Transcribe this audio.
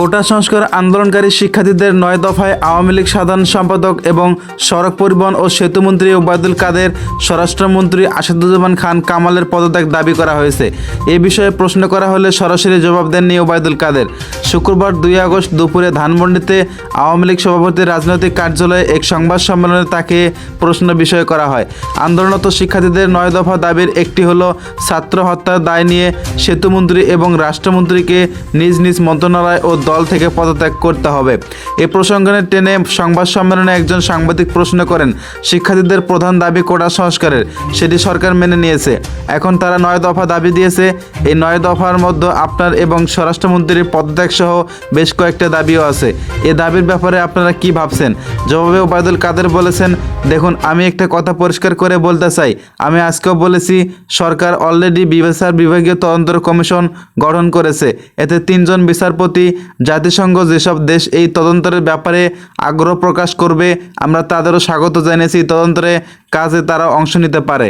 কোটা সংস্কার আন্দোলনকারী শিক্ষার্থীদের নয় দফায় আওয়ামী লীগ সাধারণ সম্পাদক এবং সড়ক পরিবহন ও সেতুমন্ত্রী ওবায়দুল কাদের, স্বরাষ্ট্রমন্ত্রী আসাদুজ্জামান খান কামালের পদত্যাগ দাবি করা হয়েছে। এ বিষয়ে প্রশ্ন করা হলে সরাসরি জবাব দেননি ওবায়দুল কাদের। শুক্রবার দুই আগস্ট দুপুরে ধানমন্ডিতে আওয়ামী লীগ সভাপতির রাজনৈতিক কার্যালয়ে এক সংবাদ সম্মেলনে তাকে প্রশ্ন বিষয় করা হয়। আন্দোলনরত শিক্ষার্থীদের নয় দফা দাবির একটি হলো ছাত্র হত্যার দায় নিয়ে সেতুমন্ত্রী এবং রাষ্ট্রমন্ত্রীকে নিজ নিজ মন্ত্রণালয় ও দল থেকে পদত্যাগ করতে হবে। এ প্রসঙ্গে টেনে সংবাদ সম্মেলনে একজন সাংবাদিক প্রশ্ন করেন, শিক্ষার্থীদের প্রধান দাবি কোটা সংস্কারের, সেটি সরকার মেনে নিয়েছে। এখন তারা নয় দফা দাবি দিয়েছে। এই নয় দফার মধ্যে আপনার এবং স্বরাষ্ট্রমন্ত্রীর পদত্যাগ সহ বেশ কয়েকটা দাবিও আছে। এ দাবির ব্যাপারে আপনারা কি ভাবছেন? জবাবে ওবায়দুল কাদের বলেছেন, দেখুন, আমি একটা কথা পরিষ্কার করে বলতে চাই। আমি আজকেও বলেছি, সরকার অলরেডি বিচার বিভাগীয় তদন্ত কমিশন গঠন করেছে। এতে তিনজন বিচারপতি জাতিসংঘ যেসব দেশ এই তদন্তের ব্যাপারে আগ্রহ প্রকাশ করবে, আমরা তাদেরও স্বাগত জানিয়েছি। তদন্তের কাজে তারা অংশ নিতে পারে।